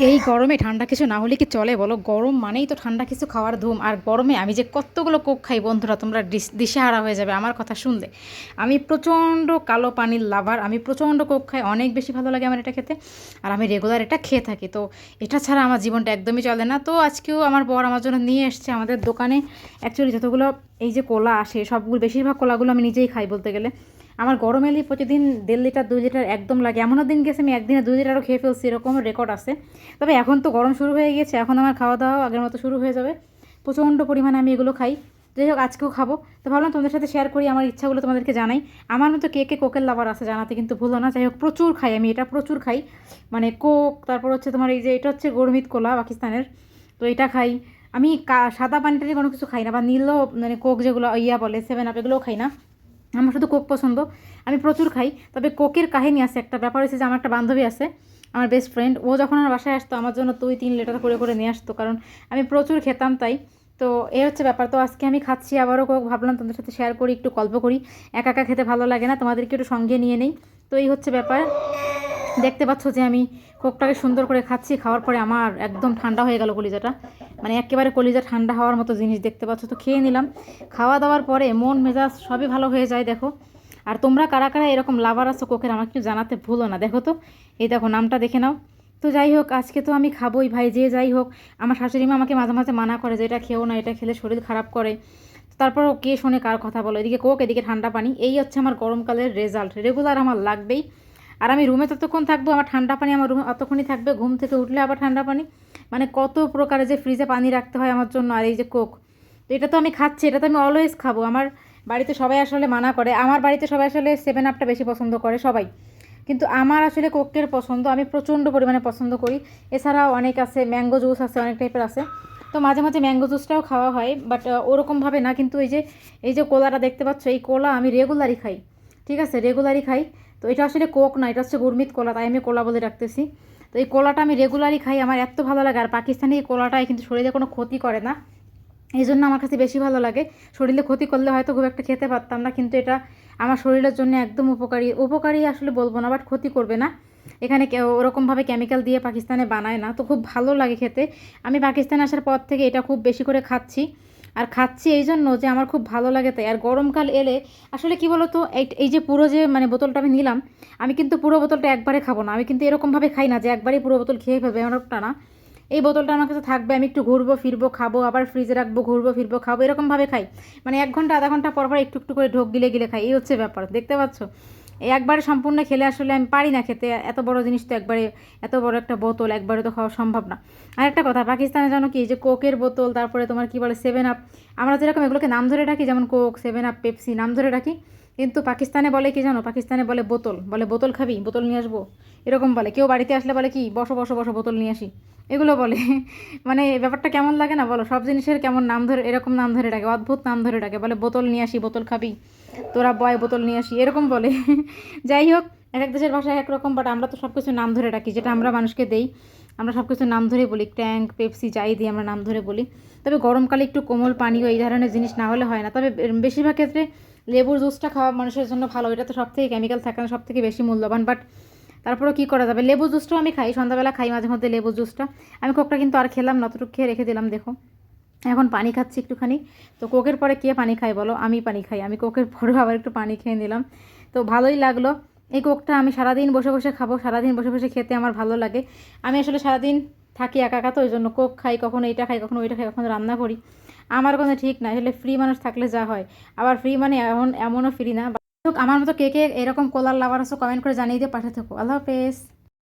এই গরমে ঠান্ডা কিছু না হলে কি চলে বলো? গরম মানেই তো ঠান্ডা কিছু খাওয়ার ধুম। আর গরমে আমি যে কতগুলো কোক খাই বন্ধুরা, তোমরা দিশ- দিশেহারা হয়ে যাবে আমার কথা শুনলে। আমি প্রচণ্ড কালো পানির লাভার, আমি প্রচণ্ড কোক খাই, অনেক বেশি ভালো লাগে আমার এটা খেতে। আর আমি রেগুলার এটা খেয়ে থাকি। তো এটা ছাড়া আমার জীবনটা একদমই চলে না। তো আজকেও আমার বর আমার জন্য নিয়ে এসছে আমাদের দোকানে। অ্যাকচুয়ালি যতগুলো এই যে কোলা আসে, সবগুলো বেশিরভাগ কোলাগুলো আমি নিজেই খাই বলতে গেলে। আমার গরম এলে প্রতিদিন দেড় লিটার, দুই লিটার একদম লাগে। এমনও দিন গেছে আমি একদিনে দুই লিটারও খেয়ে ফেলছি, এরকম রেকর্ড আছে। তবে এখন তো গরম শুরু হয়ে গেছে, এখন আমার খাওয়া দাওয়া আগের মতো শুরু হয়ে যাবে। প্রচণ্ড পরিমাণে আমি এগুলো খাই। যাই হোক, আজকেও খাব। তো ভাবলাম তোমাদের সাথে শেয়ার করি, আমার ইচ্ছাগুলো তোমাদেরকে জানাই। আমার মতো কে কে কোকের লাভার আছে জানাতে কিন্তু ভুলো না। যাই হোক, প্রচুর খাই আমি, এটা প্রচুর খাই। মানে কোক তারপর হচ্ছে তোমার এই যে, এটা হচ্ছে গরমিত কোলা পাকিস্তানের। তো এটা খাই। আমি সাদা পানিটারি কোনো কিছু খাই না, বা নীলও মানে কোক যেগুলো ইয়া বলে সেভেন আপ এগুলোও খাই না। আমার শুধু কোক পছন্দ। আমি প্রচুর খাই, তবে কোকের কাহিনী আছে একটা। ব্যাপার হচ্ছে যে, আমার একটা বান্ধবী আছে, আমার বেস্ট ফ্রেন্ড ও যখন আমার বাসায় আসতো, আমার জন্য দুই, তিন লিটার করে করে নিয়ে আসতো, কারণ আমি প্রচুর খেতাম তাই। তো এই হচ্ছে ব্যাপার। তো আজকে আমি খাচ্ছি, আবারও কোক। ভাবলাম তোমাদের সাথে শেয়ার করি, একটু গল্প করি। একা একা খেতে ভালো লাগে না, তোমাদেরকে একটু সঙ্গে নিয়ে নেই। তো এই হচ্ছে ব্যাপার। দেখতে পাচ্ছ যে, আমি কোকটাকে সুন্দর করে খাচ্ছি, খাওয়ার পরে আমার একদম ঠান্ডা হয়ে গেল কলিজাটা। মানে একেবারে কলিজা ঠান্ডা হওয়ার মতো জিনিস দেখতে পাচ্ছ। তো খেয়ে নিলাম। খাওয়া দাওয়ার পরে মন মেজাজ সবই ভালো হয়ে যায়, দেখো। আর তোমরা কারা কারা এরকম লাভার আছো কোকের, আমাকে একটু জানাতে ভুলো না, দেখো তো। এই দেখো, নামটা দেখে নাও। তো যাই হোক, আজকে তো আমি খাবোই ভাই, যে যাই হোক। আমার শাশুড়ি মা আমাকে মাঝে মাঝে মানা করে যে এটা খেও না, এটা খেলে শরীর খারাপ করে। তারপরও কে শোনে কার কথা বলো? এদিকে কোক, এদিকে ঠান্ডা পানি। এই হচ্ছে আমার গরমকালের রেজাল্ট রেগুলার আমার লাগবেই। আর আমি রুমে ততক্ষণ থাকব, আমার ঠান্ডা পানি আমার রুমে অতক্ষণই থাকবে, ঘুম থেকে উঠলে আবার ঠান্ডা পানি। মানে কত প্রকারে যে ফ্রিজে পানি রাখতে হয় আমার জন্য, আর এই যে কোক তো এটা তো আমি খাচ্ছি, এটা তো আমি অলওয়েজ খাব। আমার বাড়িতে সবাই আসলে মানা করে, আমার বাড়িতে সবাই আসলে সেভেন আপটা বেশি পছন্দ করে সবাই। কিন্তু আমার আসলে কোকের পছন্দ, আমি প্রচণ্ড পরিমাণে পছন্দ করি। এছাড়াও অনেক আছে ম্যাঙ্গো জুস আছে, অনেক টাইপের আছে। তো মাঝে মাঝে ম্যাঙ্গো জুসটাও খাওয়া হয় বাট ওরকমভাবে না, কিন্তু এই যে এই যে কোলাটা দেখতে পাচ্ছ, এই কোলা আমি রেগুলারই খাই। ঠিক আছে রেগুলারই খাই। তো এটা আসলে কোক না, এটা হচ্ছে গুরমিত কোলা, তাই আমি কোলা বলে রাখতেছি তো এই কোলাটা আমি রেগুলারই খাই, আমার এত ভালো লাগে। আর পাকিস্তানি এই কোলাটা কিন্তু শরীরে কোনো ক্ষতি করে না। এই জন্য আমার কাছে বেশি ভালো লাগে। শরীরে ক্ষতি করলে হয়তো খুব একটা খেতে পারতাম না, কিন্তু এটা আমার শরীরের জন্য একদম উপকারী। উপকারী আসলে বলব না, বাট ক্ষতি করবে না। এখানে ওরকমভাবে কেমিক্যাল দিয়ে পাকিস্তানে বানায় না, তো খুব ভালো লাগে খেতে। আমি পাকিস্তানে আসার পর থেকে এটা খুব বেশি করে খাচ্ছি। আর খাচ্ছি এই জন্য যে আমার খুব ভালো লাগে তাই। আর গরমকাল এলে আসলে কি বলতো, এই যে পুরো যে মানে বোতলটা আমি নিলাম, আমি কিন্তু পুরো বোতলটা একবারে খাব না। আমি কিন্তু এরকমভাবে খাই না যে একবারেই পুরো বোতল খেয়ে ফেলবে এমনটা না। এই বোতলটা আমার কাছে থাকবে, আমি একটু ঘুরবো, ফিরবো, খাব, আবার ফ্রিজে রাখব, ঘুরবো, ফিরবো, খাব, এরকমভাবে খাই। মানে এক ঘণ্টা, আধা ঘণ্টা পর পর একটু একটু করে ঢোক গিলে গিলে খাই, এই হচ্ছে ব্যাপার, দেখতে পাচ্ছ? একবারে সম্পূর্ণ খেলে আসলে আমি পারি না খেতে। এত বড় জিনিস তো একবারে, এত বড় একটা বোতল একবারে তো খাওয়া সম্ভব না। আর একটা কথা পাকিস্তানে জানো কি যে কোকের বোতল, তারপরে তোমার কি বলে সেভেন আপ আমরা যেরকম এগুলোকে নাম ধরে ডাকি, যেমন কোক সেভেন আপ পেপসি নাম ধরে ডাকি, কিন্তু পাকিস্তানে বলে কি জানো? পাকিস্তানে বলে বোতল বলে বোতল খাবি, বোতল নিয়ে আসব। এরকম বলে। কেউ বাড়িতে আসলে বলে কি, বসো বসো বসো, বোতল নিয়ে আসি। এগুলো বলে। মানে ব্যাপারটা কেমন লাগে না বলো? সব জিনিসের কেমন নাম ধরে, এরকম নাম ধরে ডাকে, অদ্ভুত নাম ধরে ডাকে। বলে, বোতল নিয়ে আসি, বোতল খাবি। তোরা বয়, বোতল নিয়ে আসি। এরকম বলে। যাই হোক, এক এক দেশের ভাষায় একরকম বাট আমরা তো সব কিছু নাম ধরে ডাকি, যেটা আমরা মানুষকে দেই। আমরা সব কিছু নাম ধরে বলি। ট্যাঙ্ক, পেপসি, যাই দিই আমরা নাম ধরে বলি। তবে গরমকালে একটু কোমল পানীয়, এই ধরনের জিনিস না হলে হয় না। তবে বেশিরভাগ ক্ষেত্রে লেবুর জুসটা খাওয়া মানুষের জন্য ভালো। এটা তো সব থেকে কেমিক্যাল থাকে না সব থেকে বেশি মূল্যবান। বাট তারপরেও কী করা যাবে? লেবু জুসটাও আমি খাই, সন্ধ্যাবেলা খাই মাঝে মধ্যে লেবু জুসটা। আমি কোকটা কিন্তু আর খেলাম না, অতটুকু খেয়ে রেখে দিলাম, দেখো। এখন পানি খাচ্ছি একটুখানি। তো কোকের পরে কে পানি খাই বলো? আমি পানি খাই। আমি কোকের পরেও আবার একটু পানি খেয়ে নিলাম। তো ভালোই লাগল। এই কোকটা আমি সারাদিন বসে বসে খাব, সারাদিন বসে বসে খেতে আমার ভালো লাগে। আমি আসলে সারাদিন থাকি একা একা তো, ওই জন্য কোক খাই, কখনো এইটা খাই, কখনো ওইটা খাই, কখনো রান্না করি। আমার কোনো ঠিক না আসলে ফ্রি মানুষ থাকলে যা হয়। আবার ফ্রি মানে এমন, এমনও ফ্রি না আমার মতো কে কে এরকম কোলার লাভার আছো কমেন্ট করে জানিয়ে দিয়ে পাঠিয়ে থাকো। আল্লাহ হাফেজ।